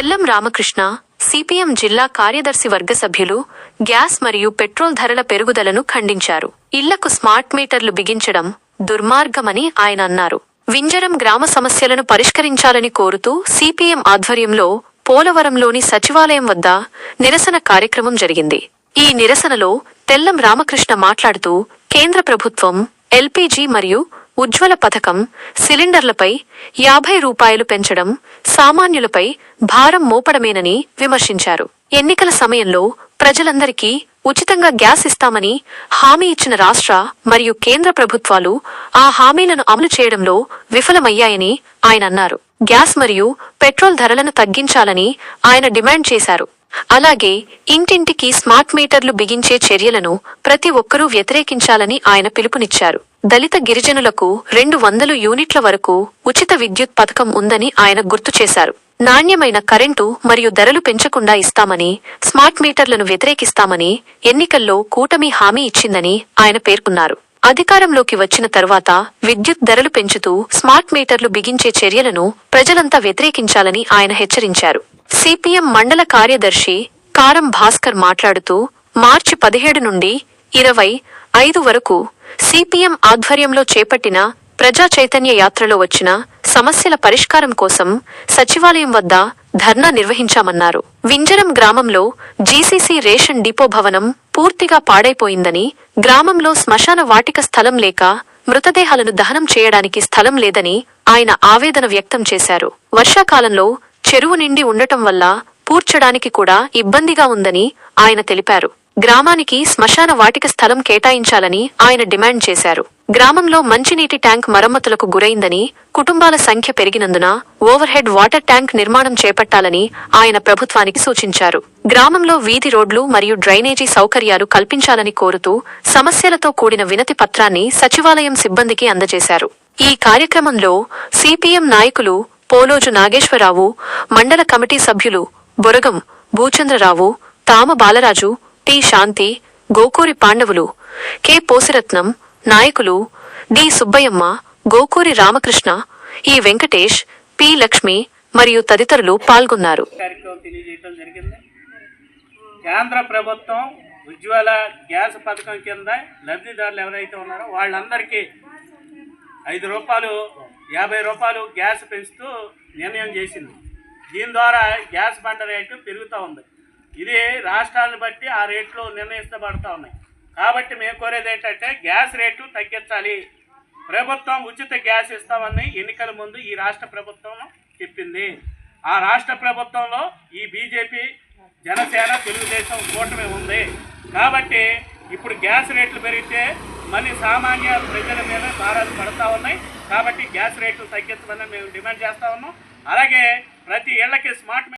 Tellam Ramakrishna CPM జిల్లా కార్యదర్శి వర్గ సభ్యులు గ్యాస్ మరియు పెట్రోల్ ధరల పెరుగుదలను ఖండించారు. ఇళ్ళకు స్మార్ట్ మీటర్లు బిగించడం దుర్మార్గమని ఆయన అన్నారు. వింజరం గ్రామ సమస్యలను పరిష్కరించాలని కోరుతూ సిపిఎం ఆధ్వర్యంలో పోలవరంలోని సచివాలయం వద్ద నిరసన కార్యక్రమం జరిగింది. ఈ నిరసనలో తెల్లం రామకృష్ణ మాట్లాడుతూ కేంద్ర ప్రభుత్వం ఎల్పీజీ మరియు ఉజ్వల పథకం సిలిండర్లపై యాభై రూపాయలు పెంచడం సామాన్యులపై భారం మోపడమేనని విమర్శించారు. ఎన్నికల సమయంలో ప్రజలందరికీ ఉచితంగా గ్యాస్ ఇస్తామని హామీ ఇచ్చిన రాష్ట్ర మరియు కేంద్ర ప్రభుత్వాలు ఆ హామీలను అమలు చేయడంలో విఫలమయ్యాయని ఆయన అన్నారు. గ్యాస్ మరియు పెట్రోల్ ధరలను తగ్గించాలని ఆయన డిమాండ్ చేశారు. అలాగే ఇంటింటికి స్మార్ట్ మీటర్లు బిగించే చర్యలను ప్రతి ఒక్కరూ వ్యతిరేకించాలని ఆయన పిలుపునిచ్చారు. దళిత గిరిజనులకు రెండు వందలు యూనిట్ల వరకు ఉచిత విద్యుత్ పథకం ఉందని ఆయన గుర్తు చేశారు. నాణ్యమైన కరెంటు మరియు ధరలు పెంచకుండా ఇస్తామని స్మార్ట్ మీటర్లను వ్యతిరేకిస్తామని ఎన్నికల్లో కూటమి హామీ ఇచ్చిందని ఆయన పేర్కొన్నారు. అధికారంలోకి వచ్చిన తర్వాత విద్యుత్ ధరలు పెంచుతూ స్మార్ట్ మీటర్లు బిగించే చర్యలను ప్రజలంతా వ్యతిరేకించాలని ఆయన హెచ్చరించారు. సిపిఎం మండల కార్యదర్శి కారం భాస్కర్ మాట్లాడుతూ మార్చి పదిహేడు నుండి ఇరవై ఐదు వరకు సిపిఎం ఆధ్వర్యంలో చేపట్టిన ప్రజా చైతన్య యాత్రలో వచ్చిన సమస్యల పరిష్కారం కోసం సచివాలయం వద్ద ధర్నా నిర్వహించామన్నారు. వింజరం గ్రామంలో జీసీసీ రేషన్ డిపో భవనం పూర్తిగా పాడైపోయిందని గ్రామంలో శ్మశాన వాటిక స్థలం లేక మృతదేహాలను దహనం చేయడానికి స్థలం లేదని ఆయన ఆవేదన వ్యక్తం చేశారు. వర్షాకాలంలో చెరువు నిండి ఉండటం వల్ల పూడ్చడానికి కూడా ఇబ్బందిగా ఉందని ఆయన తెలిపారు. గ్రామానికి శ్మశాన వాటిక స్థలం కేటాయించాలని ఆయన డిమాండ్ చేశారు. గ్రామంలో మంచినీటి ట్యాంక్ మరమ్మతులకు గురైందని కుటుంబాల సంఖ్య పెరిగినందున ఓవర్ హెడ్ వాటర్ ట్యాంక్ నిర్మాణం చేపట్టాలని ఆయన ప్రభుత్వానికి సూచించారు. గ్రామంలో వీధి రోడ్లు మరియు డ్రైనేజీ సౌకర్యాలు కల్పించాలని కోరుతూ సమస్యలతో కూడిన వినతి పత్రాన్ని సచివాలయం సిబ్బందికి అందజేశారు. ఈ కార్యక్రమంలో సిపిఎం నాయకులు పోలోజు నాగేశ్వరరావు మండల కమిటీ సభ్యులు బొరగం భూచంద్రరావు తామ బాలరాజు టి శాంతి గోకూరి పాండవులు కె. పోసిరత్నం నాయకులు డి. సుబ్బయ్యమ్మ గోకూరి రామకృష్ణ ఈ వెంకటేష్ పి. లక్ష్మి మరియు తదితరులు పాల్గొన్నారు. జరిగింది. కేంద్ర ప్రభుత్వం ఉజ్వల గ్యాస్ పథకం కింద లబ్ధిదారులు ఎవరైతే ఉన్నారో వాళ్ళందరికీ ఐదు రూపాయలు యాభై రూపాయలు గ్యాస్ పెంచుతూ నిర్ణయం చేసింది. దీని ద్వారా గ్యాస్ బండ రేటు పెరుగుతూ ఉంది. ఇది రాష్ట్రాలను బట్టి ఆ రేట్లు నిర్ణయించబడతా ఉన్నాయి. కాబట్టి మేము కోరేది ఏంటంటే గ్యాస్ రేటు తగ్గించాలి. ప్రభుత్వం ఉచిత గ్యాస్ ఇస్తామని ఎన్నికల ముందు ఈ రాష్ట్ర ప్రభుత్వం చెప్పింది. ఆ రాష్ట్ర ప్రభుత్వంలో ఈ బీజేపీ జనసేన తెలుగుదేశం కూటమి ఉంది. కాబట్టి ఇప్పుడు గ్యాస్ రేట్లు పెరిగితే మళ్ళీ సామాన్య ప్రజల మీద భారాలు పడతా ఉన్నాయి. కాబట్టి గ్యాస్ రేట్లు తగ్గించమని మేము డిమాండ్ చేస్తా ఉన్నాం. అలాగే ప్రతి ఇళ్ళకి స్మార్ట్